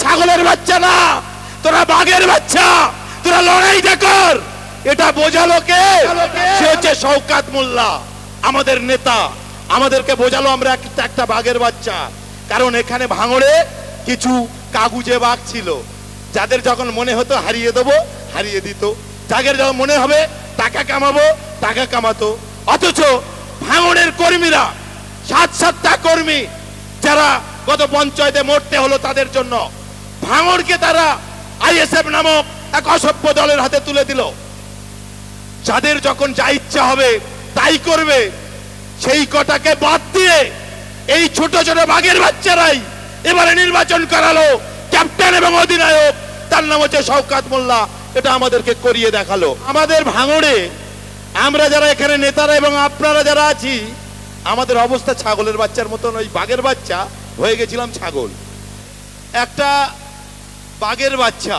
ছাগলের বাচ্চা না, তোরা বাঘের বাচ্চা, তোরা লড়াইটা কর এটা বোঝালো কে? সে হচ্ছে শওকাত মোল্লা, আমাদের নেতা। আমাদেরকে বোঝালো আমরা একটা একটা বাঘের বাচ্চা। কারণ এখানে ভাঙড়ে কিছু কাগুজে বাঘ ছিল। যাদের যখন মনে হতো হারিয়ে দেবো, হারিয়ে দিত। যাদের যখন মনে হবে, টাকা কামাবো, টাকা কামাতো। অথচ ভাঙড়ের কর্মীরা, সাত সাতটা কর্মী, যারা গত পঞ্চায়েতে মরতে হলো তাদের জন্য ভাঙড়কে তারা আইএসএফ নামক এক অসভ্য দলের হাতে তুলে দিল। যাদের যখন যা ইচ্ছা হবে তাই করবে। সেই কটাকে বাদ দিয়ে এই ছোট ছোট বাঘের বাচ্চারাই এবারে নির্বাচন করালো। ক্যাপ্টেন এবং অধিনায়ক, তার নাম হচ্ছে শওকাত মোল্লা। এটা আমাদেরকে করিয়ে দেখাল। আমাদের ভাঙড়ে আমরা যারা এখানে নেতারা এবং আপনারা যারা আছি, আমাদের অবস্থা ছাগলের বাচ্চার মতন। ওই বাঘের বাচ্চা, হয়ে গেছিলাম ছাগল। একটা বাঘের বাচ্চা।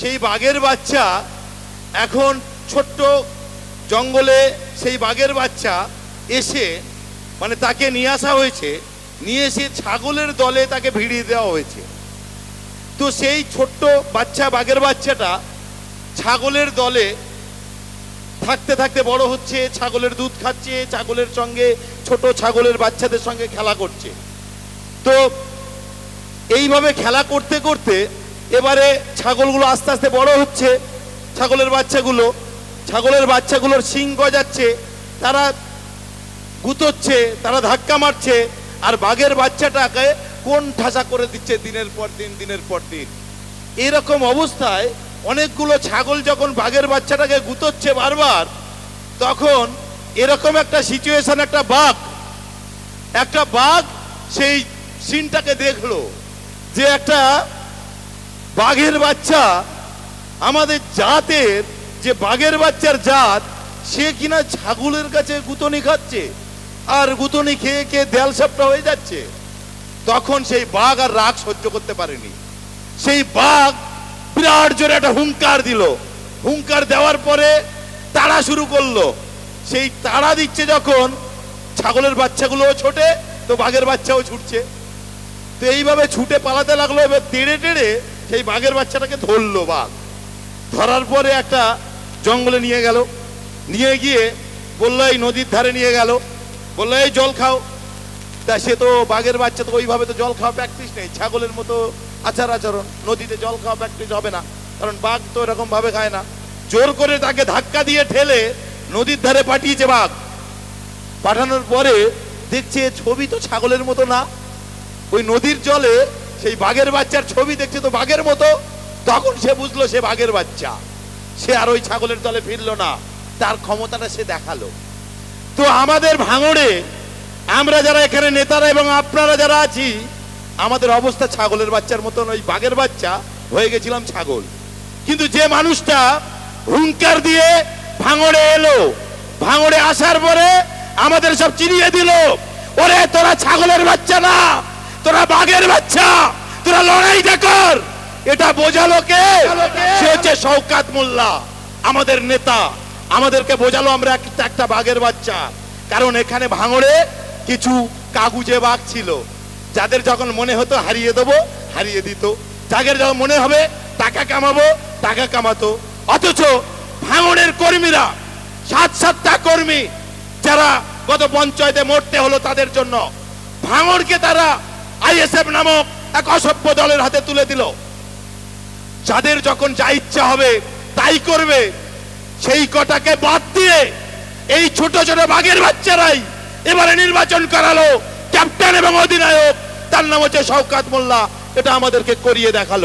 সেই বাঘের বাচ্চা এখন ছোট্ট জঙ্গলে সেই বাঘের বাচ্চা এসে মানে তাকে নিয়ে আসা হয়েছে। নিয়ে এসে ছাগলের দলে তাকে ভিড়িয়ে দেওয়া হয়েছে। তো সেই ছোট্ট বাচ্চা, বাঘের বাচ্চাটা ছাগলের দলে থাকতে থাকতে বড় হচ্ছে, ছাগলের দুধ খাচ্ছে, ছাগলের সঙ্গে ছোট ছাগলের বাচ্চাদের সঙ্গে খেলা করছে। তো এইভাবে খেলা করতে করতে এবারে ছাগলগুলো আস্তে আস্তে বড় হচ্ছে। ছাগলের বাচ্চাগুলো, ছাগলের বাচ্চাগুলোর শিং গজাচ্ছে, তারা গুতোচ্ছে, তারা ধাক্কা মারছে, আর বাঘের বাচ্চাটাকে কোন ঠাসা করে দিচ্ছে দিনের পর দিন, দিনের পর দিন। এরকম অবস্থায় অনেকগুলো ছাগল যখন বাঘের বাচ্চাটাকে গুতোচ্ছে বারবার, তখন এরকম একটা সিচুয়েশন একটা বাঘ একটা বাঘ সেই সিনটাকে দেখল। যে একটা বাঘের বাচ্চা আমাদের জাতের, যে বাঘের বাচ্চার জাত, সে কিনা ছাগলের কাছে গুতনি খাচ্ছে আর গুতনি খেয়ে খেয়ে দেয়াল সাপটা হয়ে যাচ্ছে। তখন সেই বাঘ আর রাগ সহ্য করতে পারেনি। সেই বাঘ বিরাট জোরে একটা হুঙ্কার দিল। হুঙ্কার দেওয়ার পরে তাড়া শুরু করল। সেই তাড়া দিচ্ছে যখন ছাগলের বাচ্চাগুলোও ছোটে, তো বাঘের বাচ্চাও ছুটছে। তো এইভাবে ছুটে পালাতে লাগল, এবার তেড়ে টেড়ে সেই বাঘের বাচ্চাটাকে ধরলো বাঘ। ধরার পরে একটা জঙ্গলে নিয়ে গেল। নিয়ে গিয়ে বলল, এই নদীর ধারে নিয়ে গেল। বলল, এই জল খাও। তা সে তো বাঘের বাচ্চা তো ওইভাবে তো জল খাওয়া প্র্যাকটিস নেই। ছাগলের মতো আচার আচরণ। নদীতে জল খাওয়া প্র্যাকটিস হবে না। কারণ বাঘ তো এরকম ভাবে খায় না। জোর করে তাকে ধাক্কা দিয়ে ঠেলে নদীর ধারে পাঠিয়েছে বাঘ। পাঠানোর পরে দেখছে ছবি তো ছাগলের মতো না। ওই নদীর জলে সেই বাঘের বাচ্চার ছবি দেখছে তো বাঘের মতো। তখন সে বুঝলো সে বাঘের বাচ্চা। সে আর ওই ছাগলের দলে ফিরলো না। তার ক্ষমতাটা সে দেখাল। তো আমাদের ভাঙড়ে আমরা যারা এখানে নেতারা এবং আপনারা যারা আছি, আমাদের অবস্থা ছাগলের বাচ্চার মতন। ওই বাঘের বাচ্চা হয়ে গেছিলাম ছাগল। কিন্তু যে মানুষটা হুঙ্কার দিয়ে ভাঙড়ে এলো, ভাঙড়ে আসার পরে আমাদের সব চিনিয়ে দিল, ওরে, তোরা ছাগলের বাচ্চা না! তোরা বাঘের বাচ্চা, তোরা লড়াইটা কর। এটা বোঝালো কে সে হচ্ছে শওকাত মোল্লা, আমাদের নেতা। আমাদেরকে বোঝালো আমরা একটা বাঘের বাচ্চা। কারণ এখানে ভাঙড়ে কিছু কাগুজে বাঘ ছিল। যাদের যখন মনে হতো হারিয়ে দেবো, হারিয়ে দিত। যাদের যখন মনে হবে, টাকা কামাবো, টাকা কামাতো। অথচ ভাঙড়ের কর্মীরা, সাত সাতটা কর্মী, যারা গত পঞ্চায়েতে মরতে হলো তাদের জন্য, ভাঙড়কে তারা আইএসএফ নামক এক অসভ্য দলের হাতে তুলে দিল। যাদের যখন যা ইচ্ছা হবে, তাই করবে। সেই কটাকে বাদ দিয়ে এই ছোট ছোট বাঘের বাচ্চারাই এবারে নির্বাচন করালো ক্যাপ্টেন এবং অধিনায়ক। তার নাম হচ্ছে শওকাত মোল্লা। এটা আমাদেরকে করিয়ে দেখাল।